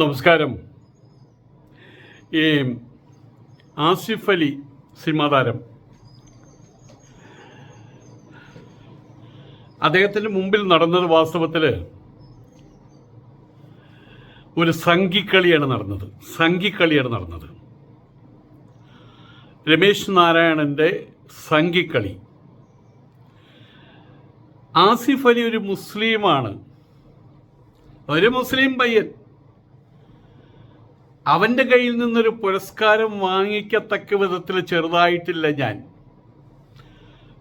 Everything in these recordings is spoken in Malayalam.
നമസ്കാരം. ഈ ആസിഫ് അലി സിനിമാ അദ്ദേഹത്തിന് മുമ്പിൽ നടന്നത് വാസ്തവത്തിൽ ഒരു സംഘിക്കളിയാണ് നടന്നത്. സംഘിക്കളിയാണ് നടന്നത്. രമേശ് നാരായണന്റെ സംഘിക്കളി. ആസിഫ് അലി ഒരു മുസ്ലിമാണ്. ഒരു മുസ്ലിം പയ്യൻ. അവന്റെ കയ്യിൽ നിന്നൊരു പുരസ്കാരം വാങ്ങിക്കത്തക്ക വിധത്തിൽ ചെറുതായിട്ടില്ല ഞാൻ.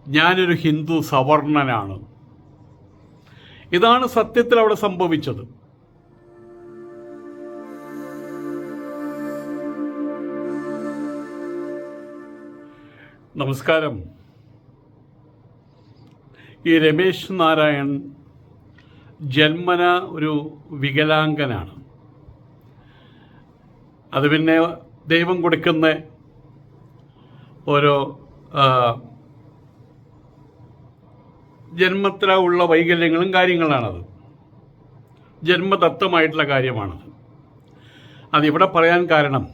ഞാനൊരു ഹിന്ദു സവർണനാണ്. ഇതാണ് സത്യത്തിൽ അവിടെ സംഭവിച്ചത്. നമസ്കാരം. ഈ രമേശ് നാരായൺ ജന്മന ഒരു വികലാംഗനാണ്. അത് പിന്നെ ദൈവം കൊടുക്കുന്ന ഓരോ ജന്മത്ര ജന്മത്തിലുള്ള വൈകല്യങ്ങളും കാര്യങ്ങളാണത്. ജന്മദത്തമായിട്ടുള്ള കാര്യമാണത്. അതിവിടെ പറയാൻ കാരണം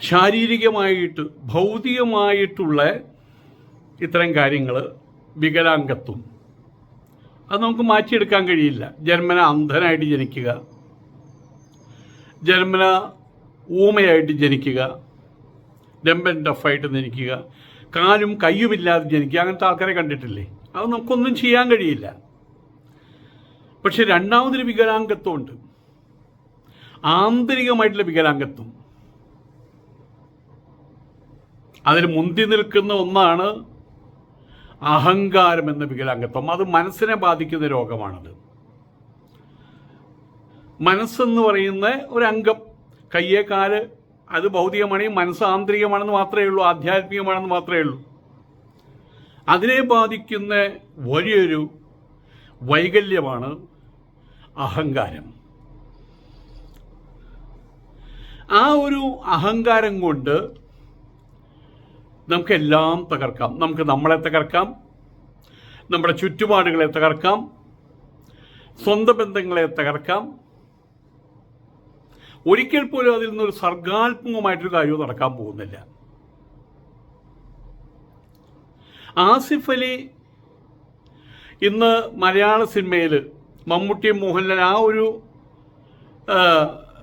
ശാരീരികമായിട്ട് ഭൗതികമായിട്ടുള്ള ഇത്തരം കാര്യങ്ങൾ വികലാംഗത്വം. അത് നമുക്ക് മാറ്റിയെടുക്കാൻ കഴിയില്ല. ജന്മന അന്ധനായിട്ട് ജനിക്കുക. ജന്മന ഊമയായിട്ട് ജനിക്കുക ഡെമ്പൻ ടഫായിട്ട് ജനിക്കുക കാലും കയ്യുമില്ലാതെ ജനിക്കുക അങ്ങനത്തെ ആൾക്കാരെ കണ്ടിട്ടില്ലേ? അത് നമുക്കൊന്നും ചെയ്യാൻ കഴിയില്ല. പക്ഷെ രണ്ടാമതൊരു വികലാംഗത്വമുണ്ട്. ആന്തരികമായിട്ടുള്ള വികലാംഗത്വം. അതിൽ മുന്തി നിൽക്കുന്ന ഒന്നാണ് അഹങ്കാരം എന്ന വികലാംഗത്വം. അത് മനസ്സിനെ ബാധിക്കുന്ന രോഗമാണത്. മനസ്സെന്ന് പറയുന്ന ഒരു അംഗം കാൽ അത് ഭൗതികമാണെങ്കിൽ മനസ്സ് ആന്തരികമാണെന്ന് മാത്രമേ ഉള്ളൂ ആധ്യാത്മികമാണെന്ന് മാത്രമേ ഉള്ളൂ. അതിനെ ബാധിക്കുന്ന വലിയൊരു വൈകല്യമാണ് അഹങ്കാരം. ആ ഒരു അഹങ്കാരം കൊണ്ട് നമുക്കെല്ലാം തകർക്കാം. നമുക്ക് നമ്മളെ തകർക്കാം നമ്മുടെ ചുറ്റുപാടുകളെ തകർക്കാം സ്വന്തം ബന്ധങ്ങളെ തകർക്കാം ഒരിക്കൽ പോലും അതിൽ നിന്നൊരു സർഗാത്മകമായിട്ടൊരു കാര്യവും നടക്കാൻ പോകുന്നില്ല. ആസിഫ് അലി ഇന്ന് മലയാള സിനിമയിൽ മമ്മൂട്ടി മോഹൻലാൽ ആ ഒരു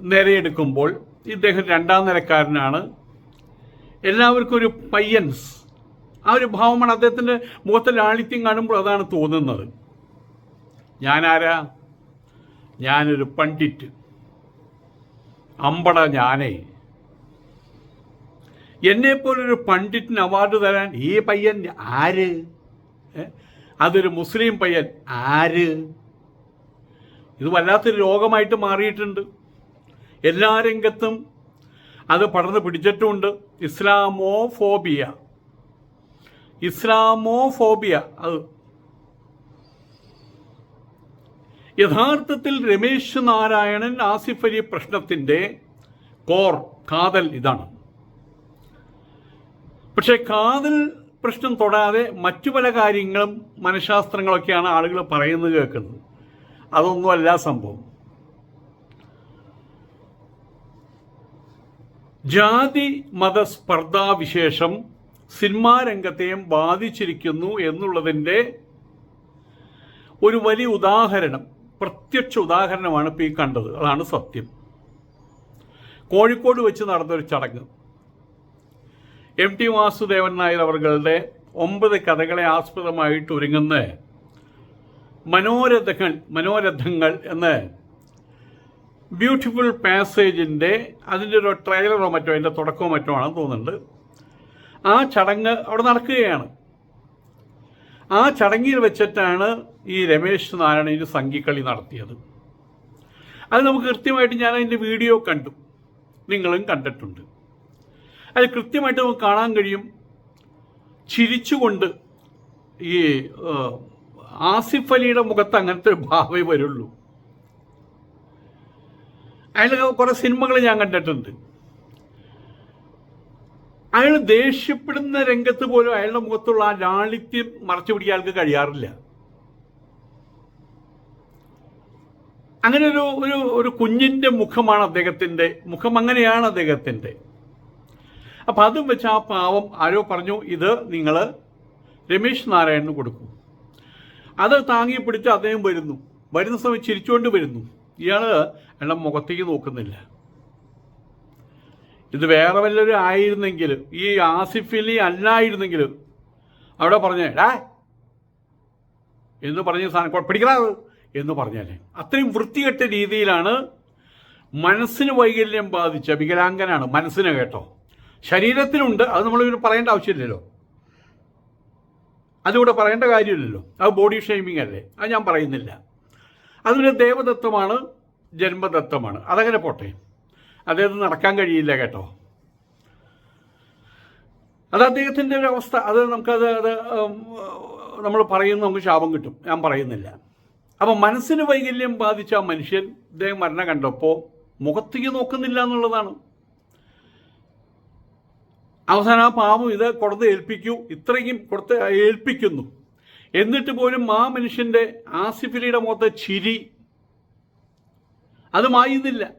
നിരയെടുക്കുമ്പോൾ ഇദ്ദേഹം രണ്ടാം നിരക്കാരനാണ്. എല്ലാവർക്കും ഒരു പയ്യൻസ്. ആ ഒരു ഭാവമാണ് അദ്ദേഹത്തിന്റെ മുഖത്തെ ലാളിത്യം കാണുമ്പോൾ അതാണ് തോന്നുന്നത്. ഞാനാരാ? ഞാനൊരു പണ്ഡിറ്റ്. അമ്പട ഞാനേ. എന്നെപ്പോലൊരു പണ്ഡിറ്റിന് അവാർഡ് തരാൻ ഈ പയ്യൻ ആര്? അതൊരു മുസ്ലിം പയ്യൻ ആര്? ഇത് വല്ലാത്തൊരു രോഗമായിട്ട് മാറിയിട്ടുണ്ട്. എല്ലാ രംഗത്തും അത് പടർന്ന് പിടിച്ചിട്ടുമുണ്ട് ഇസ്ലാമോ ഫോബിയ ഇസ്ലാമോ ഫോബിയ അത് യഥാർത്ഥത്തിൽ രമേശ് നാരായണൻ ആസിഫ് അലി പ്രശ്നത്തിന്റെ കോർ കാതൽ ഇതാണ്. പക്ഷേ കാതൽ പ്രശ്നം തൊടാതെ മറ്റു പല കാര്യങ്ങളും മനഃശാസ്ത്രങ്ങളൊക്കെയാണ് ആളുകൾ പറയുന്നത് കേൾക്കുന്നത്. അതൊന്നുമല്ല സംഭവം. ജാതി മത സിനിമാ രംഗത്തെയും ബാധിച്ചിരിക്കുന്നു എന്നുള്ളതിന്റെ ഒരു വലിയ ഉദാഹരണം പ്രത്യക്ഷ ഉദാഹരണമാണ് ഇപ്പോൾ ഈ കണ്ടത്. അതാണ് സത്യം. കോഴിക്കോട് വെച്ച് നടന്നൊരു ചടങ്ങ്. എം ടി വാസുദേവൻ നായർ അവരുടെ ഒമ്പത് കഥകളെ ആസ്പദമായിട്ട് ഒരുങ്ങുന്ന മനോരഥങ്ങൾ മനോരഥങ്ങൾ എന്ന ബ്യൂട്ടിഫുൾ പാസേജിന്റെ അതിന്റെ ഒരു ട്രെയിലറോ മറ്റോ അതിന്റെ തുടക്കമോ മറ്റോ ആണെന്ന് തോന്നുന്നുണ്ട്. ആ ചടങ്ങ് അവിടെ നടക്കുകയാണ്. ആ ചടങ്ങിൽ വെച്ചിട്ടാണ് ഈ രമേശ് നാരായണന്റെ സംഘിക്കളി നടത്തിയത്. അത് നമുക്ക് കൃത്യമായിട്ട് ഞാൻ അതിന്റെ വീഡിയോ കണ്ടു. നിങ്ങളും കണ്ടിട്ടുണ്ട്. അത് കൃത്യമായിട്ട് നമുക്ക് കാണാൻ കഴിയും. ചിരിച്ചുകൊണ്ട് ഈ ആസിഫ് അലിയുടെ മുഖത്ത് അങ്ങനത്തെ ഒരു ഭാവേ വരുള്ളൂ. അയാൾ കുറേ സിനിമകൾ ഞാൻ കണ്ടിട്ടുണ്ട്. അയാൾ ദേഷ്യപ്പെടുന്ന രംഗത്ത് പോലും അയാളുടെ മുഖത്തുള്ള ആ ലാളിത്യം മറച്ചു പിടിക്കാൻ അയാൾക്ക് കഴിയാറില്ല. അങ്ങനെ ഒരു ഒരു ഒരു കുഞ്ഞിന്റെ മുഖമാണ് അദ്ദേഹത്തിന്റെ മുഖം അങ്ങനെയാണ് അദ്ദേഹത്തിന്റെ അപ്പം അതും വെച്ച് ആ പാവം ആരോ പറഞ്ഞു ഇത് നിങ്ങൾ രമേശ് നാരായണന് കൊടുക്കും. അത് താങ്ങി പിടിച്ച് അദ്ദേഹം വരുന്നു. വരുന്ന സമയം ചിരിച്ചുകൊണ്ട് വരുന്നു. ഇയാൾ എണ്ണം മുഖത്തേക്ക് നോക്കുന്നില്ല. ഇത് വേറെ വല്ലവരും ആയിരുന്നെങ്കിൽ ഈ ആസിഫിലി അലി അല്ലായിരുന്നെങ്കിൽ അവിടെ പറഞ്ഞേ ഡാ എന്ന് പറഞ്ഞ സാധനം പിടിക്കണത്. എന്ന് പറഞ്ഞാൽ അത്രയും വൃത്തികെട്ട രീതിയിലാണ് മനസ്സിന് വൈകല്യം ബാധിച്ച വികലാംഗനാണ് മനസ്സിനെ കേട്ടോ. ശരീരത്തിനുണ്ട് അത് നമ്മൾ ഇവർ പറയേണ്ട ആവശ്യമില്ലല്ലോ. അതിവിടെ പറയേണ്ട കാര്യമില്ലല്ലോ. അത് ബോഡി ഷെയ്മിങ് അല്ലേ? അത് ഞാൻ പറയുന്നില്ല. അതൊരു ദേവദത്തമാണ് ജന്മദത്തമാണ് അതങ്ങനെ പോട്ടെ. അദ്ദേഹത്തിന് നടക്കാൻ കഴിയില്ല കേട്ടോ. അത് അദ്ദേഹത്തിന്റെ ഒരു അവസ്ഥ. അത് നമുക്കത് അത് നമ്മൾ പറയുന്ന നമുക്ക് ശാപം കിട്ടും. ഞാൻ പറയുന്നില്ല. അപ്പം മനസ്സിന് വൈകല്യം ബാധിച്ച മനുഷ്യൻ ഇദ്ദേഹം മരണം കണ്ടപ്പോൾ മുഖത്തേക്ക് നോക്കുന്നില്ല എന്നുള്ളതാണ്. അവസാനം ആ പാവം ഇത് കൊടുത്ത് ഏൽപ്പിക്കൂ ഇത്രയും കൊടുത്ത് ഏൽപ്പിക്കുന്നു. എന്നിട്ട് പോലും ആ മനുഷ്യന്റെ ആസിഫിലിയുടെ മുഖത്തെ ചിരി അത് മായുന്നില്ല.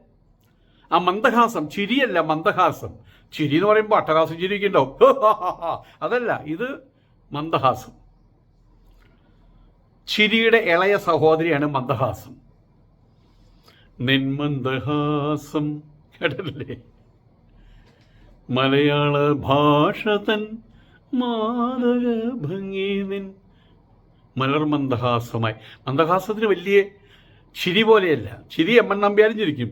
ആ മന്ദഹാസം ചിരിയല്ല മന്ദഹാസം. ചിരി എന്ന് പറയുമ്പോൾ അട്ടഹാസം ചിരിക്കുന്നുണ്ടാവും. അതല്ല ഇത് മന്ദഹാസം. ചിരിയുടെ ഇളയ സഹോദരിയാണ് മന്ദഹാസം. നിന്മന്ദഹാസം കേട്ടല്ലേ മലയാള ഭാഷ തൻ മാതക ഭംഗി നിൻ. മലർ മന്ദഹാസമായി. മന്ദഹാസത്തിന് വലിയ ചിരി പോലെയല്ല. ചിരി എം എൻ നമ്പ്യാരും ചിരിക്കും.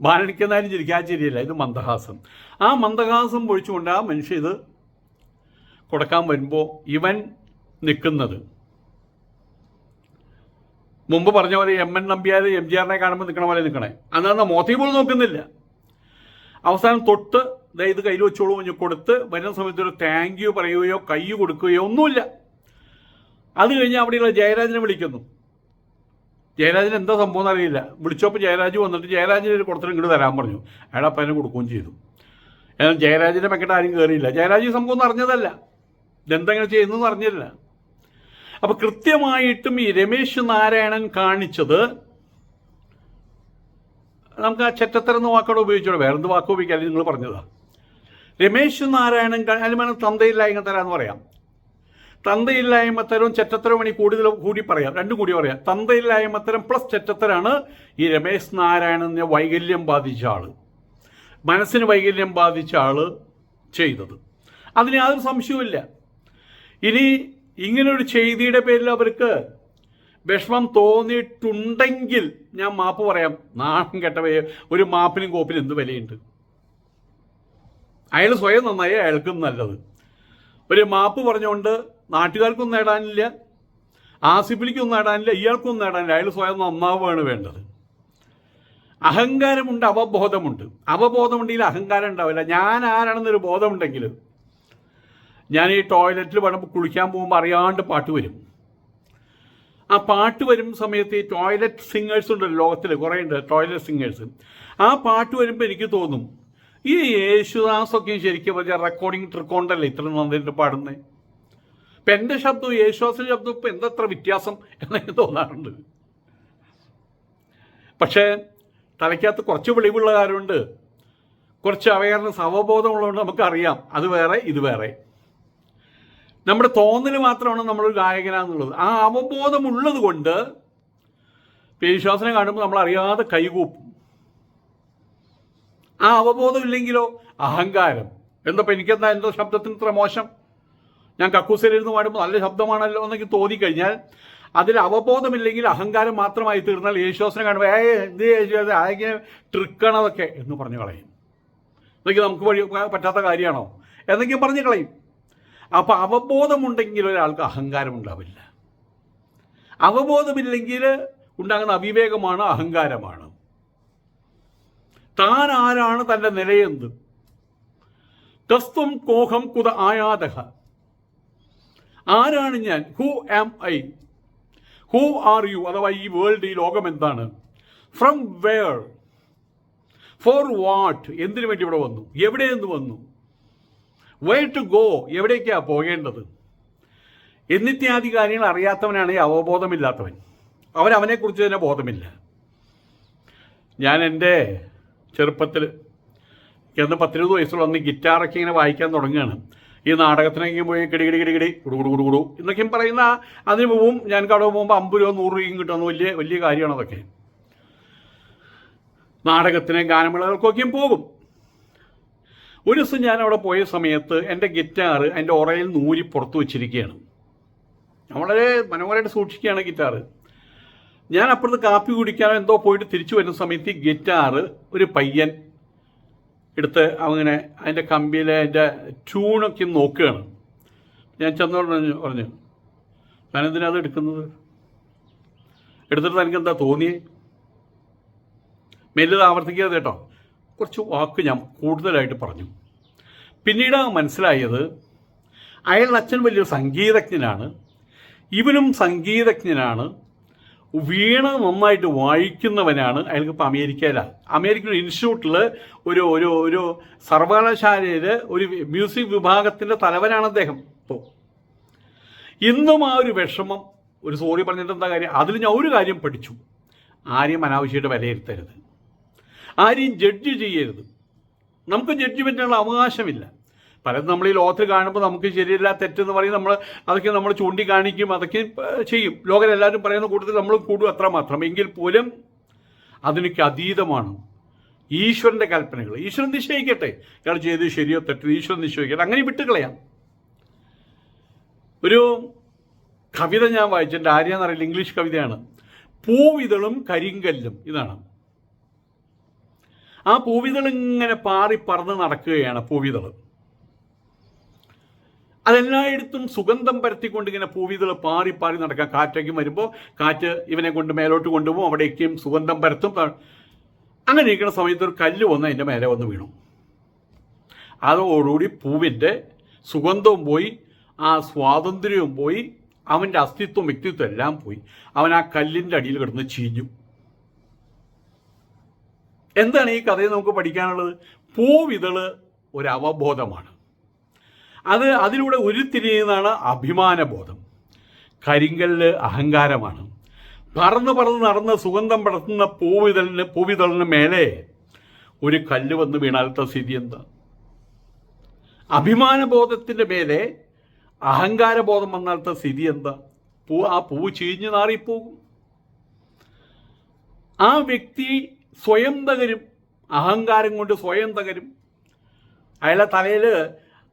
ബാലടിക്കുന്നാലും ചിരിക്കും. ആ ചിരിയല്ല ഇത് മന്ദഹാസം. ആ മന്ദഹാസം പൊഴിച്ചുകൊണ്ട് ആ മനുഷ്യ ഇത് കൊടുക്കാൻ വരുമ്പോൾ ഇവൻ നിൽക്കുന്നത്. മുമ്പ് പറഞ്ഞ പോലെ M N Nambiar M G ആറിനെ കാണുമ്പോൾ നിൽക്കണ പോലെ നിൽക്കണേ. അന്നാ മോത്തി പോലും നോക്കുന്നില്ല. അവസാനം തൊട്ട് ഇത് കയ്യിൽ വെച്ചോളൂ കുഞ്ഞു കൊടുത്ത് വരുന്ന സമയത്ത് ഒരു താങ്ക് യു പറയുകയോ കൈ കൊടുക്കുകയോ ഒന്നുമില്ല. അത് കഴിഞ്ഞ് അവിടെയുള്ള ജയരാജനെ വിളിക്കുന്നു. ജയരാജന് എന്താ സംഭവം എന്നറിയില്ല വിളിച്ചപ്പോൾ ജയരാജ് വന്നിട്ട് ജയരാജിനെ ഒരു കൊടുത്തിട്ട് ഇങ്ങോട്ട് തരാൻ പറഞ്ഞു. അയാൾ അപ്പം കൊടുക്കുകയും ചെയ്തു. എന്നാൽ ജയരാജിന്റെ മെക്കെട്ട് ആരും കയറിയില്ല ജയരാജ് സംഭവം ഒന്നും അറിഞ്ഞതല്ല. ഇതെന്തെങ്ങനെ ചെയ്യുന്നതെന്ന് അറിഞ്ഞില്ല. അപ്പോൾ കൃത്യമായിട്ടും ഈ രമേശ് നാരായണൻ കാണിച്ചത് നമുക്ക് ആ ചെറ്റത്തരം എന്ന വാക്കോടെ ഉപയോഗിച്ചോളൂ വേറെ എന്ത് വാക്ക് ഉപയോഗിക്കാം നിങ്ങൾ പറഞ്ഞതാ? രമേശ് നാരായണൻ അതിന് തന്തയില്ലായ്മ തരാന്ന് പറയാം. തന്തയില്ലായ്മ തരവും ചെറ്റത്തരവും വേണി കൂടുതൽ കൂടി പറയാം. രണ്ടും കൂടി പറയാം. തന്തയില്ലായ്മ തരം പ്ലസ് ചെറ്റത്തരാണ് ഈ രമേശ് നാരായണനെ വൈകല്യം ബാധിച്ച ആൾ. മനസ്സിന് വൈകല്യം ബാധിച്ച ആൾ ചെയ്തത്. അതിന് യാതൊരു സംശയവുമില്ല. ഇനി ഇങ്ങനൊരു ചെയ്തിയുടെ പേരിൽ അവർക്ക് വിഷമം തോന്നിയിട്ടുണ്ടെങ്കിൽ ഞാൻ മാപ്പ് പറയാം. നാണം കെട്ടവയെ ഒരു മാപ്പിനും കോപ്പിനും എന്ത് വിലയുണ്ട്? അയാൾ സ്വയം നന്നായി അയാൾക്കും നല്ലത്. ഒരു മാപ്പ് പറഞ്ഞുകൊണ്ട് നാട്ടുകാർക്കൊന്നും നേടാനില്ല ആസിഫിലിക്കൊന്നും നേടാനില്ല ഇയാൾക്കൊന്നും നേടാനില്ല. അയാൾ സ്വയം നന്നാവുകയാണ് വേണ്ടത്. അഹങ്കാരമുണ്ട് അവബോധമുണ്ട്. അവബോധമുണ്ടെങ്കിൽ അഹങ്കാരം ഉണ്ടാവില്ല. ഞാൻ ആരാണെന്നൊരു ബോധമുണ്ടെങ്കിൽ ഞാൻ ഈ ടോയ്ലറ്റിൽ വേണം കുളിക്കാൻ പോകുമ്പോൾ അറിയാണ്ട് പാട്ട് വരും. ആ പാട്ട് വരും സമയത്ത് ഈ ടോയ്ലറ്റ് സിംഗേഴ്സ് ഉണ്ട് ലോകത്തിൽ കുറേ ഉണ്ട് ടോയ്ലറ്റ് സിംഗേഴ്സ്. ആ പാട്ട് വരുമ്പോൾ എനിക്ക് തോന്നും ഈ യേശുദാസൊക്കെ ശരിക്കും പറഞ്ഞാൽ റെക്കോർഡിങ് ട്രിക്കോണ്ടല്ലേ ഇത്ര നന്നായിട്ട് പാടുന്നത് ഇപ്പം എന്റെ ശബ്ദവും യേശുദാസിന്റെ ശബ്ദവും ഇപ്പം എന്തത്ര വ്യത്യാസം എന്നൊക്കെ തോന്നാറുണ്ട്. പക്ഷേ തലയ്ക്കകത്ത് കുറച്ച് വെളിവുള്ള കാര്യമുണ്ട്. കുറച്ച് അവയർനെസ് അവബോധമുള്ളതുകൊണ്ട് നമുക്കറിയാം അത് വേറെ ഇത് വേറെ. നമ്മുടെ തോന്നൽ മാത്രമാണ് നമ്മളൊരു ഗായകനാന്നുള്ളത്. ആ അവബോധമുള്ളത് കൊണ്ട് വിശ്വാസനെ കാണുമ്പോൾ നമ്മൾ അറിയാതെ കൈകൂപ്പും. ആ അവബോധമില്ലെങ്കിലോ? അഹങ്കാരം. എന്തപ്പോൾ എനിക്കെന്താ എന്തോ ശബ്ദത്തിന് ഇത്ര മോശം? ഞാൻ കക്കൂസിലിരുന്ന് പാടുമ്പോൾ നല്ല ശബ്ദമാണല്ലോ എന്നൊക്കെ തോന്നിക്കഴിഞ്ഞാൽ അതിൽ അവബോധമില്ലെങ്കിൽ അഹങ്കാരം മാത്രമായി തീർന്നാൽ യേശുദാസിനെ കാണുമ്പോൾ ഏ എന്ത് യേശുദാസ് ആകെ ട്രിക്കണതൊക്കെ എന്ന് പറഞ്ഞു കളയും. ഇതൊക്കെ നമുക്ക് വഴി പറ്റാത്ത കാര്യമാണോ? എന്നൊക്കെ പറഞ്ഞു കളയും. അപ്പോൾ അവബോധമുണ്ടെങ്കിൽ ഒരാൾക്ക് അഹങ്കാരം ഉണ്ടാവില്ല. അവബോധമില്ലെങ്കിൽ ഉണ്ടാകുന്ന അവിവേകമാണ് അഹങ്കാരമാണ്. താൻ ആരാണ് തന്റെ നിലയെന്ത്? തസ്ത്വം കോഹം കുത ആയാതഹ. ആരാണ് ഞാൻ? Who am I who are you അഥവാ ഈ വേൾഡ് ഈ ലോകം എന്താണ്? ഫ്രം വേർ ഫോർ വാട്ട് എന്തിനു വേണ്ടി ഇവിടെ വന്നു? എവിടെ നിന്ന് വന്നു? വേ ടു ഗോ എവിടേക്കാണ് പോകേണ്ടത്? എന്നിത്യാദി കാര്യങ്ങൾ അറിയാത്തവനാണ് ഈ അവബോധമില്ലാത്തവൻ. അവൻ അവനെക്കുറിച്ച് തന്നെ ബോധമില്ല. ഞാൻ എന്റെ ചെറുപ്പത്തിൽ എന്ന് പത്തിരുപത് വയസ്സുള്ള അന്ന് ഗിറ്റാറൊക്കെ ഇങ്ങനെ വായിക്കാൻ തുടങ്ങുകയാണ്. ഈ നാടകത്തിനൊക്കെ പോയി കിടി കിടി കിടി കിടി കുടു കുടു കുടു കുടു എന്നൊക്കെയും പറയുന്ന അതിന് പോവും ഞാൻ കടവ് പോകുമ്പോൾ അമ്പത് രൂപ നൂറ് രൂപയും കിട്ടുന്ന വലിയ വലിയ കാര്യമാണ് അതൊക്കെ. നാടകത്തിന് ഗാനമേളകൾക്കൊക്കെയും പോകും. ഒരു ദിവസം ഞാൻ അവിടെ പോയ സമയത്ത് എന്റെ ഗിറ്റാർ എന്റെ ഉറയിൽ നൂരി പുറത്ത് വെച്ചിരിക്കുകയാണ്. വളരെ മനോഹരമായിട്ട് സൂക്ഷിക്കുകയാണ് ഗിറ്റാറ്. ഞാൻ അപ്പുറത്ത് കാപ്പി കുടിക്കാനോ എന്തോ പോയിട്ട് തിരിച്ചു വരുന്ന സമയത്ത് ഈ ഗിറ്റാറ് ഒരു പയ്യൻ എടുത്ത് അങ്ങനെ അതിന്റെ കമ്പിയിലെ അതിന്റെ ട്യൂണൊക്കെ നോക്കുകയാണ്. ഞാൻ ചെന്നോട് പറഞ്ഞു ഞാനെന്തിനാ അത് എടുക്കുന്നത്? എടുത്തിട്ട് തനിക്ക് എന്താ തോന്നിയേ? മെല്ലിത് ആവർത്തിക്കരുത് കേട്ടോ. കുറച്ച് വാക്ക് ഞാൻ കൂടുതലായിട്ട് പറഞ്ഞു. പിന്നീട് മനസ്സിലായത് അയാളുടെ അച്ഛൻ വലിയൊരു സംഗീതജ്ഞനാണ്. ഇവനും സംഗീതജ്ഞനാണ്. വീണ നന്നായിട്ട് വായിക്കുന്നവനാണ് അയാൾക്ക് ഇപ്പോൾ അമേരിക്കയിലാണ് അമേരിക്കൻ ഇൻസ്റ്റിറ്റ്യൂട്ടിൽ ഒരു ഒരു ഒരു സർവകലാശാലയിൽ ഒരു മ്യൂസിക് വിഭാഗത്തിന്റെ തലവനാണ് അദ്ദേഹം ഇപ്പോൾ ഇന്നും ആ ഒരു വിഷമം ഒരു സോറി പറഞ്ഞിട്ട് എന്താ കാര്യം? അതിൽ ഞാൻ ഒരു കാര്യം പഠിച്ചു. ആരെയും അനാവശ്യമായിട്ട് വിലയിരുത്തരുത്. ആരെയും ജഡ്ജ് ചെയ്യരുത്. നമുക്ക് ജഡ്ജ്മെന്റിനുള്ള അവകാശമില്ല. പലതും നമ്മൾ ഈ ലോകത്തിൽ കാണുമ്പോൾ നമുക്ക് ശരിയല്ല തെറ്റെന്ന് പറയും. നമ്മൾ അതൊക്കെ നമ്മൾ ചൂണ്ടിക്കാണിക്കും അതൊക്കെ ചെയ്യും. ലോകരെല്ലാവരും പറയുന്ന കൂട്ടത്തിൽ നമ്മൾ കൂടും അത്രമാത്രം എങ്കിൽ പോലും അതിനൊക്കെ അതീതമാണ് ഈശ്വരന്റെ കൽപ്പനകൾ. ഈശ്വരൻ നിശ്ചയിക്കട്ടെ. ഇയാൾ ചെയ്ത് ശരിയോ തെറ്റോ ഈശ്വരൻ നിശ്ചയിക്കട്ടെ. അങ്ങനെ വിട്ടുകളയാം ഒരു കവിത ഞാൻ വായിച്ചിട്ടുണ്ട് ആര്യാന്നറിയില്ല ഇംഗ്ലീഷ് കവിതയാണ്. പൂവിതളും കരിങ്കല്ലും. ഇതാണ്. ആ പൂവിതൾ ഇങ്ങനെ പാറി പറന്ന് നടക്കുകയാണ് പൂവിതൾ അതെല്ലായിടത്തും സുഗന്ധം പരത്തിക്കൊണ്ട് ഇങ്ങനെ പൂവിതൾ പാറി പാറി നടക്കാം കാറ്റൊക്കെ വരുമ്പോൾ കാറ്റ് ഇവനെ കൊണ്ട് മേലോട്ട് കൊണ്ടുപോകും അവിടേക്കും സുഗന്ധം പരത്തും. അങ്ങനെ ഇരിക്കുന്ന സമയത്ത് ഒരു കല്ല് വന്ന് അതിന്റെ മേലെ വന്ന് വീണു. അതോടുകൂടി പൂവിന്റെ സുഗന്ധവും പോയി ആ സ്വാതന്ത്ര്യവും പോയി അവന്റെ അസ്തിത്വം വ്യക്തിത്വം എല്ലാം പോയി. അവൻ ആ കല്ലിന്റെ അടിയിൽ കിടന്ന് ചീഞ്ഞു. എന്താണ് ഈ കഥയിൽ നമുക്ക് പഠിക്കാനുള്ളത്? പൂവിതൾ ഒരു അവബോധമാണ് അത് അതിലൂടെ ഉരുത്തിരിയുന്നതാണ് അഭിമാനബോധം. കരിങ്കല്ല് അഹങ്കാരമാണ്. പറന്ന് പറന്ന് നടന്ന് സുഗന്ധം പടർത്തുന്ന പൂവിതളിന് പൂവിതളിന് മേലെ ഒരു കല്ല് വന്ന് വീണാലത്തെ സ്ഥിതി എന്താ? അഭിമാനബോധത്തിന്റെ മേലെ അഹങ്കാരബോധം വന്നാലത്തെ സ്ഥിതി എന്താ? പൂ ആ പൂവ് ചീഞ്ഞു നാറിപ്പോകും. ആ വ്യക്തി സ്വയം തകരും അഹങ്കാരം കൊണ്ട് സ്വയം തകരും അയാളെ തലയിൽ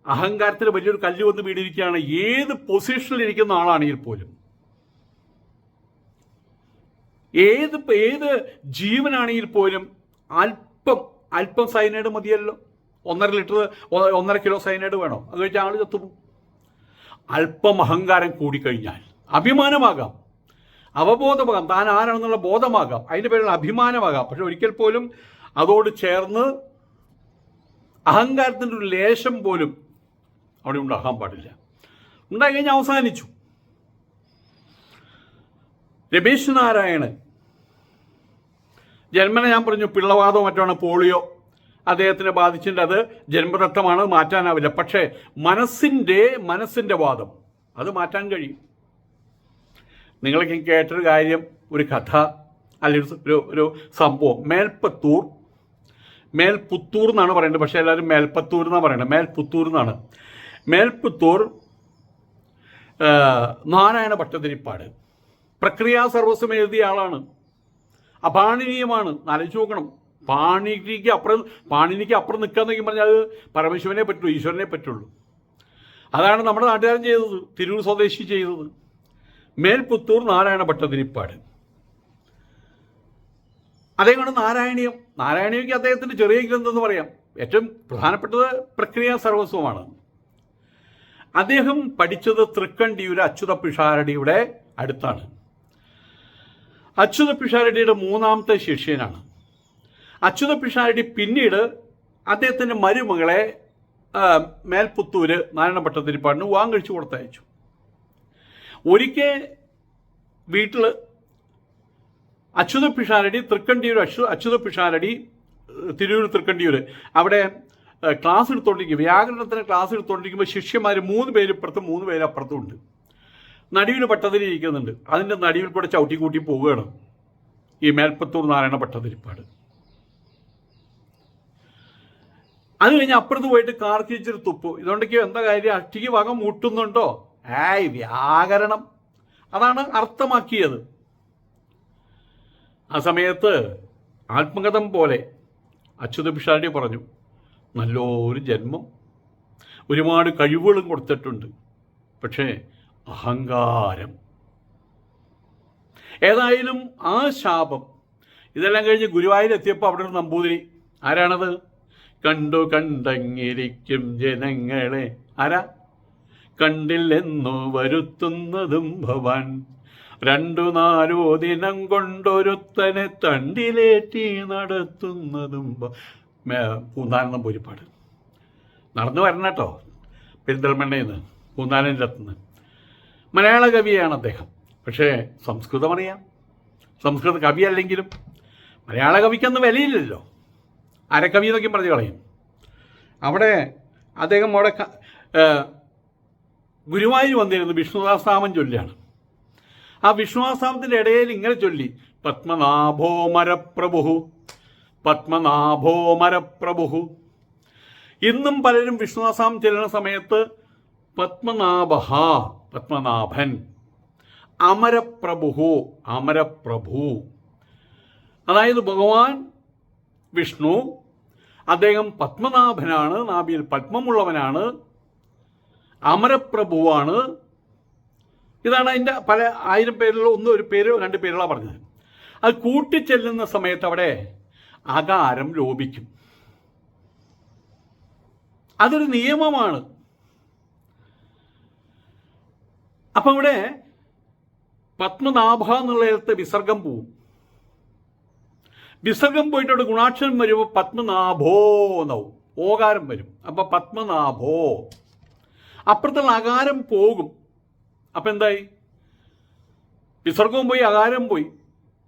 അഹങ്കാരത്തിന് വലിയൊരു കല്ല് വന്ന് വീടിരിക്കുകയാണ് ഏത് പൊസിഷനിൽ ഇരിക്കുന്ന ആളാണെങ്കിൽ പോലും. ഏത് ഏത് ജീവനാണെങ്കിൽ പോലും അല്പം അല്പം സൈനൈഡ് മതിയല്ലോ. ഒന്നര ലിറ്റർ ഒന്നര കിലോ സൈനൈഡ് വേണോ? അത് കഴിച്ചാൽ ആൾ ചത്തുപോകും അല്പം അഹങ്കാരം കൂടിക്കഴിഞ്ഞാൽ അഭിമാനമാകാം. അവബോധമാകാം. താൻ ആരാണെന്നുള്ള ബോധമാകാം. അതിന്റെ പേരിൽ അഭിമാനമാകാം. പക്ഷെ ഒരിക്കൽ പോലും അതോട് ചേർന്ന് അഹങ്കാരത്തിന്റെ ഒരു ലേശം പോലും അവിടെ ഉണ്ടാകാൻ പാടില്ല. ഉണ്ടായി അവസാനിച്ചു. രമേശ് നാരായണൻ. ജന്മനെ ഞാൻ പറഞ്ഞു പിള്ളവാദോ മറ്റാണ് പോളിയോ. അദ്ദേഹത്തിനെ ബാധിച്ചിട്ടുണ്ട്. അത് ജന്മദത്തമാണ് മാറ്റാനാവില്ല. പക്ഷേ മനസ്സിന്റെ മനസ്സിന്റെ വാദം. അത് മാറ്റാൻ കഴിയും. നിങ്ങൾക്ക് കേട്ടൊരു കാര്യം ഒരു കഥ അല്ലെങ്കിൽ ഒരു ഒരു സംഭവം. മേൽപ്പത്തൂർ മേൽപുത്തൂർ എന്നാണ് പറയുന്നത്. പക്ഷേ എല്ലാവരും മേൽപ്പത്തൂർ എന്നാണ് പറയുന്നത് മേൽപുത്തൂർ എന്നാണ്. മേൽപുത്തൂർ നാരായണ ഭട്ടതിരിപ്പാട്. പ്രക്രിയാ സർവസ്വം എഴുതിയ ആളാണ്. അപാണനീയമാണ്. ആലോചിച്ച് നോക്കണം. പാണിനിക്ക് അപ്പുറം പാണിനിക്ക് അപ്പുറം നിൽക്കാന്നൊക്കെ പറഞ്ഞാൽ അത് പരമശിവനെ പറ്റുള്ളൂ ഈശ്വരനെ പറ്റുള്ളൂ. അതാണ് നമ്മുടെ നാട്ടുകാരൻ ചെയ്തത് തിരൂർ സ്വദേശി ചെയ്തത്. മേൽപുത്തൂർ നാരായണ ഭട്ടതിരിപ്പാട്. അതേപോലെ നാരായണീയം. നാരായണീയക്ക് അദ്ദേഹത്തിന്റെ ചെറിയ ഗ്രന്ഥം പറയാം. ഏറ്റവും പ്രധാനപ്പെട്ടത് പ്രക്രിയ സർവസ്വമാണ്. അദ്ദേഹം പഠിച്ചത് തൃക്കണ്ടിയൂർ അച്യുത പിഷാരടിയുടെ അടുത്താണ്. അച്യുത പിഷാരടിയുടെ മൂന്നാമത്തെ ശിഷ്യനാണ്. അച്യുത പിഷാരടി പിന്നീട് അദ്ദേഹത്തിന്റെ മരുമകളെ മേൽപുത്തൂര് നാരായണ ഭട്ടതിരിപ്പാടിന് വാങ്ങഴിച്ചു കൊടുത്തയച്ചു. ഒരിക്കൽ വീട്ടിൽ അച്യുത പിഷാരടി തൃക്കണ്ടിയൂർ അച്യു അച്യുത പിഷാരടി തിരൂർ തൃക്കണ്ടിയൂർ അവിടെ ക്ലാസ് എടുത്തോണ്ടിരിക്കും. വ്യാകരണത്തിന് ക്ലാസ് എടുത്തോണ്ടിരിക്കുമ്പോൾ ശിഷ്യന്മാർ മൂന്ന് പേര് ഇപ്പുറത്തും മൂന്ന് പേര് അപ്പുറത്തും ഉണ്ട്. നടുവിൽ പട്ടതിരി ഇരിക്കുന്നുണ്ട്. അതിന്റെ നടുവിൽ കൂടെ ചവിട്ടി കൂട്ടി പോവുകയാണ് ഈ മേൽപ്പത്തൂർ നാരായണ പട്ടതിരിപ്പാട്. അത് കഴിഞ്ഞ് അപ്പുറത്ത് പോയിട്ട് കാർക്കിച്ചിട്ട് തുപ്പു. ഇതുകൊണ്ടൊക്കെ എന്താ കാര്യം? അട്ടിക്ക് വക മുട്ടുന്നുണ്ടോ? ഏയ് വ്യാകരണം. അതാണ് അർത്ഥമാക്കിയത്. ആ സമയത്ത് ആത്മകഥം പോലെ അച്യുത പിഷാടി പറഞ്ഞു നല്ലൊരു ജന്മം. ഒരുപാട് കഴിവുകളും കൊടുത്തിട്ടുണ്ട്. പക്ഷേ അഹങ്കാരം. ഏതായാലും ആ ശാപം ഇതെല്ലാം കഴിഞ്ഞ് ഗുരുവായൂരെത്തിയപ്പോൾ അവിടെ ഒരു നമ്പൂതിരി. ആരാണത്? കണ്ടു കണ്ടങ്ങിരിക്കും ജനങ്ങളെ. ആരാ? കണ്ടില്ലെന്നു വരുത്തുന്നതും ഭവാൻ. രണ്ടു നാലോ ദിനം കൊണ്ടൊരുത്തനെ തണ്ടിലേറ്റി നടത്തുന്നതും ഭ- മേ- പൂന്താനം നമ്പൂരിപ്പാട് നടന്നു വരണം കേട്ടോ. പെരിന്തൽമണ്ണയിൽ നിന്ന് പൂന്താനന്റെ അത്തുനിന്ന് മലയാള കവിയാണ് അദ്ദേഹം. പക്ഷേ സംസ്കൃതം അറിയാം. സംസ്കൃത കവി അല്ലെങ്കിലും മലയാള കവിക്കൊന്നും വിലയില്ലല്ലോ. അരക്കവി എന്നൊക്കെ പറഞ്ഞു കളയും. അവിടെ അദ്ദേഹം അവിടെ ഗുരുവായൂർ വന്നിരുന്നു വിഷ്ണുദാസ്താമൻ ചൊല്ലിയാണ് ആ വിഷ്ണുദാസ്താമത്തിന്റെ ഇടയിൽ ഇങ്ങനെ ചൊല്ലി പത്മനാഭോ മരപ്രഭു പത്മനാഭോ മരപ്രഭു. ഇന്നും പലരും വിഷ്ണുദാസാം ചെല്ലുന്ന സമയത്ത് പത്മനാഭ പത്മനാഭൻ അമരപ്രഭു അമരപ്രഭു. അതായത് ഭഗവാൻ വിഷ്ണു അദ്ദേഹം പത്മനാഭനാണ് നാഭിയിൽ പത്മമുള്ളവനാണ് അമരപ്രഭുവാണ്. ഇതാണ് അതിന്റെ പല ആയിരം പേരിലോ ഒന്നും ഒരു പേരോ രണ്ട് പേരുകളാണ് പറഞ്ഞത്. അത് കൂട്ടിച്ചെല്ലുന്ന സമയത്ത് അവിടെ അകാരം ലോപിക്കും. അതൊരു നിയമമാണ്. അപ്പം ഇവിടെ പത്മനാഭ എന്നുള്ളിടത്ത് വിസർഗം പോവും. വിസർഗം പോയിട്ട് അവിടെ ഗുണാക്ഷരം വരുമ്പോൾ പത്മനാഭോ എന്നാവും. ഓകാരം വരും. അപ്പം പത്മനാഭോ. അപ്പുറത്തുള്ള അകാരം പോകും. അപ്പം എന്തായി? വിസർഗവും പോയി അകാരം പോയി.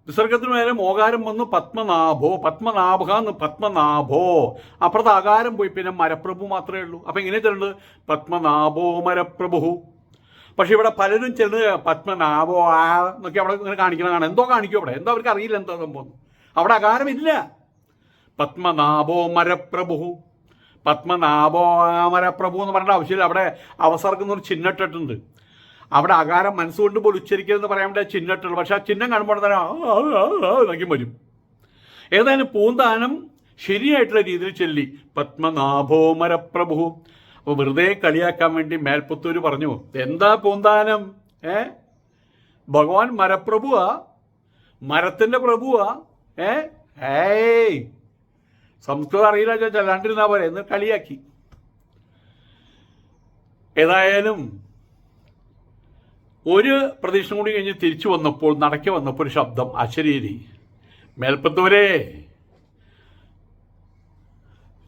വിസർഗത്തിന് നേരം മോകാരം വന്നു പത്മനാഭോ പത്മനാഭ എന്ന് പത്മനാഭോ. അപ്പുറത്ത് അകാരം പോയി പിന്നെ മരപ്രഭു മാത്രമേ ഉള്ളൂ. അപ്പം ഇങ്ങനെ ചെല്ലുന്നത്? പത്മനാഭോ മരപ്രഭു. പക്ഷെ ഇവിടെ പലരും ചെന്ന് പത്മനാഭോ ആ എന്നൊക്കെ അവിടെ ഇങ്ങനെ കാണിക്കണതാണ് എന്തോ കാണിക്കും അവിടെ. എന്തോ അവർക്ക് അറിയില്ല എന്താ സംഭവം. അവിടെ അകാരമില്ല പത്മനാഭോ മരപ്രഭു. പത്മനാഭോ മരപ്രഭു എന്ന് പറയേണ്ട ആവശ്യമില്ല. അവിടെ അവസർക്കുന്ന ഒരു ചിഹ്നട്ടിട്ടുണ്ട്. അവിടെ അകാരം മനസ്സുകൊണ്ട് പോലും ഉച്ചരിക്കരുതെന്ന് പറയാൻ വേണ്ടി ചിഹ്നട്ടുള്ളൂ പക്ഷെ ആ ചിഹ്നം കാണുമ്പോൾ തന്നെ ആ വരും. ഏതായാലും പൂന്താനം ശരിയായിട്ടുള്ള രീതിയിൽ ചൊല്ലി. പത്മനാഭോ മരപ്രഭു അപ്പോൾ വെറുതെ കളിയാക്കാൻ വേണ്ടി മേൽപ്പത്തൂര് പറഞ്ഞു. എന്താ പൂന്താനം? ഏ? ഭഗവാൻ മരപ്രഭുവാ? മരത്തിന്റെ പ്രഭുവാ? ഏ? ഏയ്! സംസ്കൃതം അറിയില്ല ചോദിച്ചാൽ അല്ലാണ്ടിരുന്നാ പോലെ എന്ന് കളിയാക്കി. ഏതായാലും ഒരു പ്രതീക്ഷ കൂടി കഴിഞ്ഞ് തിരിച്ചു വന്നപ്പോൾ നടക്കി വന്നപ്പോൾ ഒരു ശബ്ദം അശരീരി. മേൽപ്പത്തൂരെ.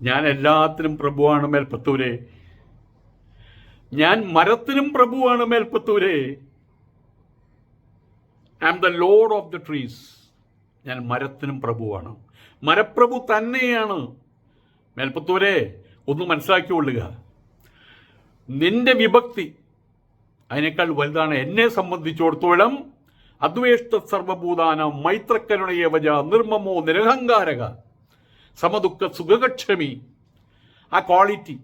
ഞാൻ എല്ലാത്തിനും പ്രഭുവാണ് മേൽപ്പത്തൂരെ. ഞാൻ മരത്തിനും പ്രഭുവാണ് മേൽപ്പത്തൂരെ. I am the lord of the trees ഞാൻ മരത്തിനും പ്രഭുവാണ്. മരപ്രഭു തന്നെയാണ്. മേൽപ്പത്തൂരെ ഒന്ന് മനസ്സിലാക്കിക്കൊള്ളുക. നിന്റെ വിഭക്തി അതിനേക്കാൾ വലുതാണ്. എന്നെ സംബന്ധിച്ചിടത്തോളം അദ്വേഷ്ട സർവഭൂതാന മൈത്രക്കരുണയേവജ നിർമ്മമോ നിരഹങ്കാരക സമദുഃഖ സുഖക്ഷമി ആ ക്വാളിറ്റി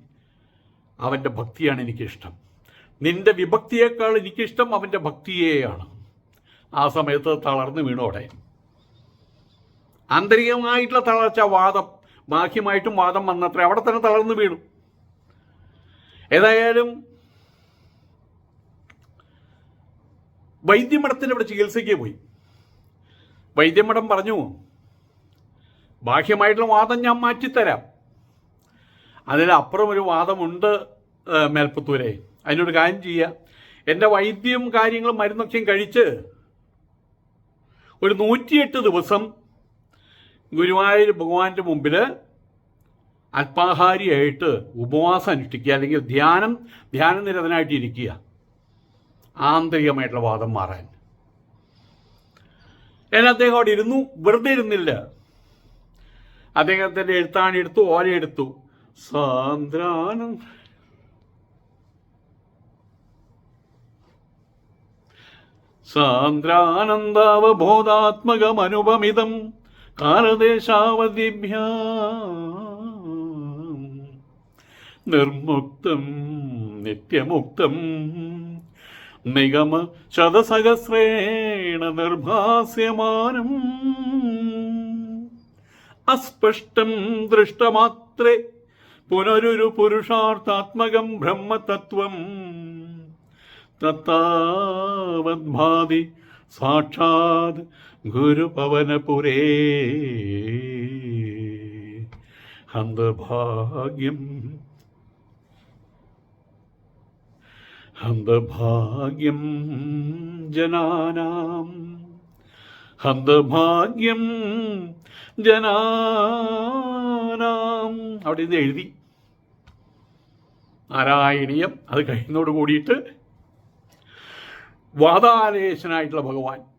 അവന്റെ ഭക്തിയാണ് എനിക്കിഷ്ടം. നിന്റെ വിഭക്തിയേക്കാൾ എനിക്കിഷ്ടം അവന്റെ ഭക്തിയെയാണ്. ആ സമയത്ത് തളർന്നു വീണോടെ ആന്തരികമായിട്ടുള്ള തളർച്ച വാദം ബാഹ്യമായിട്ടും വാദം വന്നത്ര അവിടെ തന്നെ തളർന്നു വീണു. ഏതായാലും വൈദ്യമഠത്തിന് ഇവിടെ ചികിത്സയ്ക്ക് പോയി. വൈദ്യമഠം പറഞ്ഞു ബാഹ്യമായിട്ടുള്ള വാദം ഞാൻ മാറ്റിത്തരാം. അതിലപ്പുറം ഒരു വാദമുണ്ട് മേൽപ്പത്തൂരെ. അതിനൊരു കാര്യം ചെയ്യുക എന്റെ വൈദ്യം കാര്യങ്ങളും മരുന്നൊക്കെയും കഴിച്ച് ഒരു നൂറ്റിയെട്ട് ദിവസം ഗുരുവായൂർ ഭഗവാന്റെ മുമ്പിൽ അല്പാഹാരിയായിട്ട് ഉപവാസം അനുഷ്ഠിക്കുക അല്ലെങ്കിൽ ധ്യാനം ധ്യാനനിരതനായിട്ട് ഇരിക്കുക. ആന്തരികമായിട്ടുള്ള വാദം മാറാൻ. എന്നാൽ അദ്ദേഹം അവിടെ ഇരുന്നു വെറുതെ ഇരുന്നില്ല. അദ്ദേഹത്തിന്റെ എഴുത്താണി എടുത്തു ഓല എടുത്തു. സാന്ദ്രാനം. സാന്ദ്രാനന്ദാവബോധാത്മകമനുപമിതം. കാലദേശാവധിഭ്യ. നിർമുക്തം നിത്യമുക്തം. നിഗമ ശതസഹസ്രേണ നിർഭാസ്യമാനം. അസ്പഷ്ടം ദൃഷ്ടമാത്രേ പുനരൊരു പുരുഷാർത്ഥാത്മകം ബ്രഹ്മതത്വം. തത്താവദ്ഭാതി സാക്ഷാത് ഗുരുപവനപുരേ ഹന്തഭാഗ്യം. ഹന്തഭാഗ്യം ജനാനാം. ഹന്തഭാഗ്യം ജനാനാം. അവിടെ ഇത് എഴുതി. നാരായണീയം. അത് കഴിയുന്നതോട് കൂടിയിട്ട് വാദാലേശനായിട്ടുള്ള ഭഗവാൻ.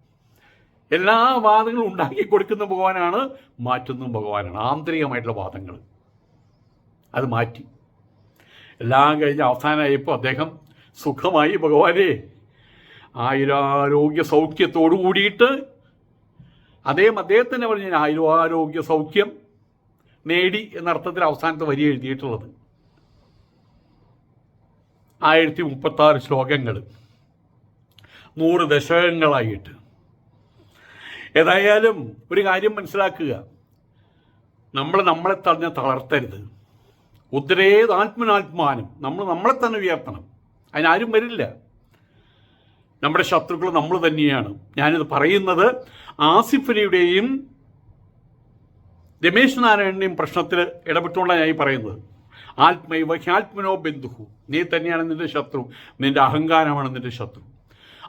എല്ലാ വാദങ്ങളും ഉണ്ടാക്കി കൊടുക്കുന്ന ഭഗവാനാണ് മാറ്റുന്ന ഭഗവാനാണ്. ആന്തരികമായിട്ടുള്ള വാദങ്ങൾ. അത് മാറ്റി. എല്ലാം കഴിഞ്ഞ് അവസാനമായപ്പോൾ അദ്ദേഹം സുഖമായി ഭഗവാനെ ആയുരാരോഗ്യ സൗഖ്യത്തോടു കൂടിയിട്ട് അദ്ദേഹം അദ്ദേഹത്തിന് പറഞ്ഞ ആയുരാരോഗ്യ സൗഖ്യം നേടി എന്നർത്ഥത്തിൽ അവസാനത്തെ വരി എഴുതിയിട്ടുള്ളത്. ആയിരത്തി മുപ്പത്താറ് ശ്ലോകങ്ങൾ. നൂറ് ദശകങ്ങളായിട്ട്. ഏതായാലും ഒരു കാര്യം മനസ്സിലാക്കുക. നമ്മൾ നമ്മളെ തന്നെ തളർത്തരുത്. ഉദ്രേത് ആത്മനാത്മാനം നമ്മൾ നമ്മളെ തന്നെ ഉയർത്തണം. അതിനാരും വരില്ല. നമ്മുടെ ശത്രുക്കൾ നമ്മൾ തന്നെയാണ്. ഞാനിത് പറയുന്നത് ആസിഫലിയുടെയും രമേശ് നാരായണന്റെയും പ്രശ്നത്തിൽ ഇടപെട്ടുകൊണ്ടാണ് ഞാൻ ഈ പറയുന്നത്. ആത്മൈവ ഹ്യാത്മനോ ബന്ധുഹു. നീ തന്നെയാണ് നിന്റെ ശത്രു. നിന്റെ അഹങ്കാരമാണ് നിന്റെ ശത്രു.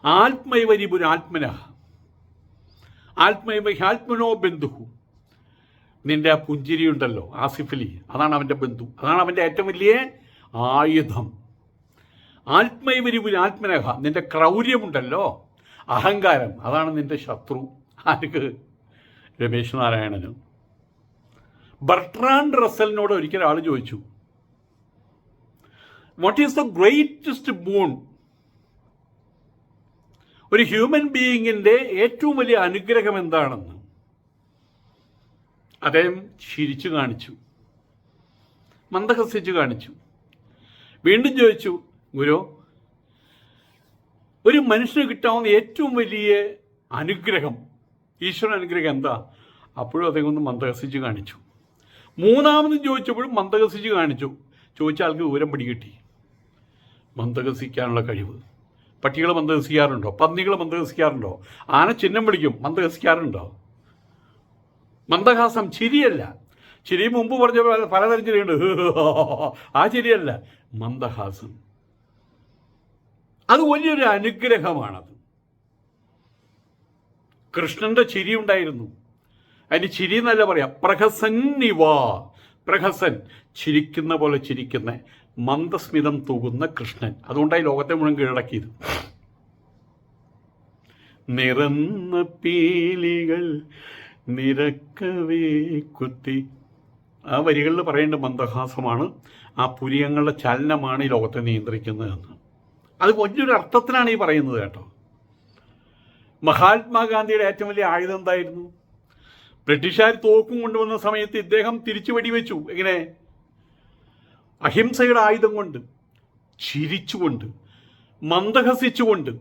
ആത്മൈവ രിപുര ആത്മന ആത്മൈവ ആത്മനോ ബന്ധുഹു. നിന്റെ ആ പുഞ്ചിരി ഉണ്ടല്ലോ ആസിഫലി. അതാണ് അവന്റെ ബന്ധു. അതാണ് അവന്റെ ഏറ്റവും വലിയ ആയുധം. ആത്മൈവരിപുര ആത്മനഹ. നിന്റെ ക്രൗര്യമുണ്ടല്ലോ അഹങ്കാരം. അതാണ് നിന്റെ ശത്രു. ആർക്ക്? രമേശ് നാരായണന്. ബർട്രാൻഡ് റസലിനോട് ഒരിക്കൽ ആൾ ചോദിച്ചു what is the greatest boon ഒരു ഹ്യൂമൻ ബീയിങ്ങിന്റെ ഏറ്റവും വലിയ അനുഗ്രഹം എന്താണെന്ന് അദ്ദേഹം ചിരിച്ചു കാണിച്ചു. മന്ദഹസിച്ചു കാണിച്ചു. വീണ്ടും ചോദിച്ചു ഗുരു ഒരു മനുഷ്യന് കിട്ടാവുന്ന ഏറ്റവും വലിയ അനുഗ്രഹം ഈശ്വര അനുഗ്രഹം എന്താ? അപ്പോഴും അദ്ദേഹം ഒന്ന് മന്ദഹസിച്ച് കാണിച്ചു. മൂന്നാമതും ചോദിച്ചപ്പോഴും മന്ദഹസിച്ച് കാണിച്ചു. ചോദിച്ച ആൾക്ക് വിവരം പിടികിട്ടി. മന്ദഹസിക്കാനുള്ള കഴിവ്. പട്ടികൾ മന്ദഹസിക്കാറുണ്ടോ പന്നികൾ മന്ദഹസിക്കാറുണ്ടോ ആന ചിഹ്നം വിളിക്കും. മന്ദഹസിക്കാറുണ്ടോ മന്ദഹാസം ചിരിയല്ല. ചിരി മുമ്പ് പറഞ്ഞ പോലെ പലതരം ചിരിയുണ്ട്. ആ ചിരിയല്ല. മന്ദഹാസം. അത് വലിയൊരു അനുഗ്രഹമാണത്. കൃഷ്ണന്റെ ചിരി ഉണ്ടായിരുന്നു. അതിന് ചിരി എന്നല്ല പറയാം. പ്രഹസന്നിവ പ്രഹസൻ. ചിരിക്കുന്ന പോലെ ചിരിക്കുന്ന മന്ദസ്മിതം തൂകുന്ന കൃഷ്ണൻ. അതുകൊണ്ടായി ലോകത്തെ മുഴുവൻ കീഴടക്കിയത്. നിറന്ന പീലികൾ നിരക്കവേ കുത്തി. ആ വരികളിൽ പറയേണ്ട മന്ദഹാസമാണ് ആ പുരിയങ്ങളുടെ ചലനമാണ് ഈ ലോകത്തെ നിയന്ത്രിക്കുന്നതെന്ന് അത് വലിയൊരു അർത്ഥത്തിലാണ് ഈ പറയുന്നത് കേട്ടോ. മഹാത്മാഗാന്ധിയുടെ ഏറ്റവും വലിയ ആയുധം എന്തായിരുന്നു? ബ്രിട്ടീഷുകാർ തോക്കും കൊണ്ടുവന്ന സമയത്ത് ഇദ്ദേഹം തിരിച്ചു വെടിവെച്ചു എങ്ങനെ? അഹിംസയുടെ ആയുധം കൊണ്ട് ചിരിച്ചുകൊണ്ട് മന്ദഹസിച്ചുകൊണ്ട്.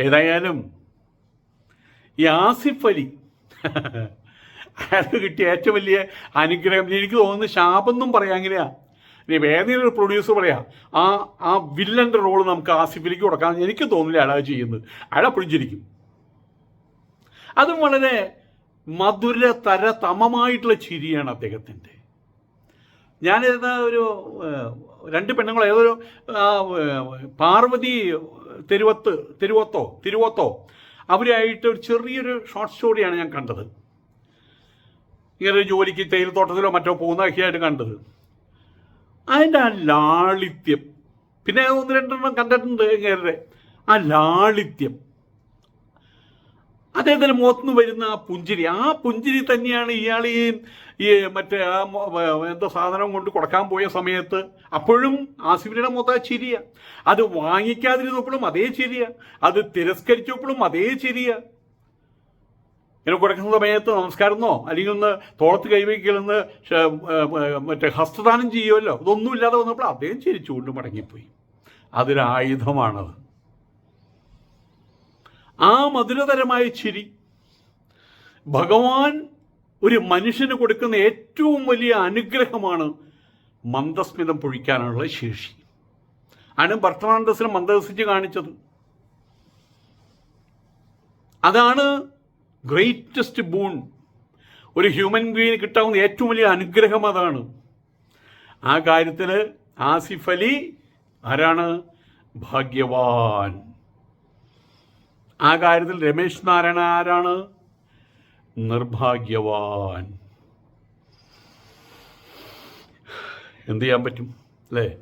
ഏതായാലും ഈ ആസിഫ് അലി അയാൾക്ക് കിട്ടിയ ഏറ്റവും വലിയ അനുഗ്രഹം. എനിക്ക് തോന്നുന്നു ശാപെന്നും അങ്ങനെയാ ഇനി വേദന ഒരു പ്രൊഡ്യൂസർ പറയാം ആ ആ വില്ലന്റെ റോൾ നമുക്ക് ആസിഫിലേക്ക് കൊടുക്കാൻ എനിക്ക് തോന്നില്ല അയാൾ ചെയ്യുന്നത്. അയാൾ പിടിച്ചിരിക്കും. അതും വളരെ മധുര തര തമമായിട്ടുള്ള ചിരിയാണ് അദ്ദേഹത്തിന്റെ ഞാനിത് ഒരു രണ്ട് പെണ്ണുങ്ങൾ ഏതൊരു പാർവതി തെരുവത്ത് തെരുവത്തോ തിരുവത്തോ അവരായിട്ട് ഒരു ചെറിയൊരു ഷോർട്ട് സ്റ്റോറിയാണ് ഞാൻ കണ്ടത്. ഇങ്ങനെ ജോലിക്ക് തേയിലത്തോട്ടത്തിലോ മറ്റോ പോകുന്നതൊക്കെയായിട്ട് കണ്ടത്. അതിന്റെ ആ ലാളിത്യം പിന്നെ ഒന്ന് രണ്ടെണ്ണം കണ്ടിട്ടുണ്ട് ഇങ്ങനെ ആ ലാളിത്യം. അദ്ദേഹത്തിന് മുഖത്തുനിന്ന് വരുന്ന ആ പുഞ്ചിരി. ആ പുഞ്ചിരി തന്നെയാണ് ഇയാൾ ഈ ഈ മറ്റേ ആ എന്തോ സാധനം കൊണ്ട് കൊടുക്കാൻ പോയ സമയത്ത് അപ്പോഴും ആസിഫിനുടെ മുഖത്ത് ആ ചിരിയ. അത് വാങ്ങിക്കാതിരുന്നപ്പോഴും അതേ ചിരിയ. അത് തിരസ്കരിച്ചപ്പോഴും അതേ ചിരിയ. ഇങ്ങനെ കൊടുക്കുന്ന സമയത്ത് നമസ്കാരമെന്നോ അല്ലെങ്കിൽ ഒന്ന് തോളത്ത് കൈവയ്ക്കലെന്ന് മറ്റേ ഹസ്തദാനം ചെയ്യുമല്ലോ. ഇതൊന്നുമില്ലാതെ വന്നപ്പോൾ അദ്ദേഹം ചിരിച്ചുകൊണ്ട് മടങ്ങിപ്പോയി. അതൊരു ആയുധമാണത് ആ മധുരതരമായ ചിരി. ഭഗവാൻ ഒരു മനുഷ്യന് കൊടുക്കുന്ന ഏറ്റവും വലിയ അനുഗ്രഹമാണ് മന്ദസ്മിതം പൊഴിക്കാനുള്ള ശേഷി. ആണ് ഭർത്തമാനന്ദസിനെ മന്ദഹസിച്ച് കാണിച്ചത്. അതാണ് ഗ്രേറ്റസ്റ്റ് ബൂൺ ഒരു ഹ്യൂമൻ ബീയിന് കിട്ടാവുന്ന ഏറ്റവും വലിയ അനുഗ്രഹം അതാണ്. ആ കാര്യത്തിൽ ആസിഫ് അലി ആരാണ്? ഭാഗ്യവാൻ. ആ കാര്യത്തിൽ രമേശ് നാരായണ ആരാണ്? നിർഭാഗ്യവാൻ. എന്ത് ചെയ്യാൻ പറ്റും? അല്ലേ?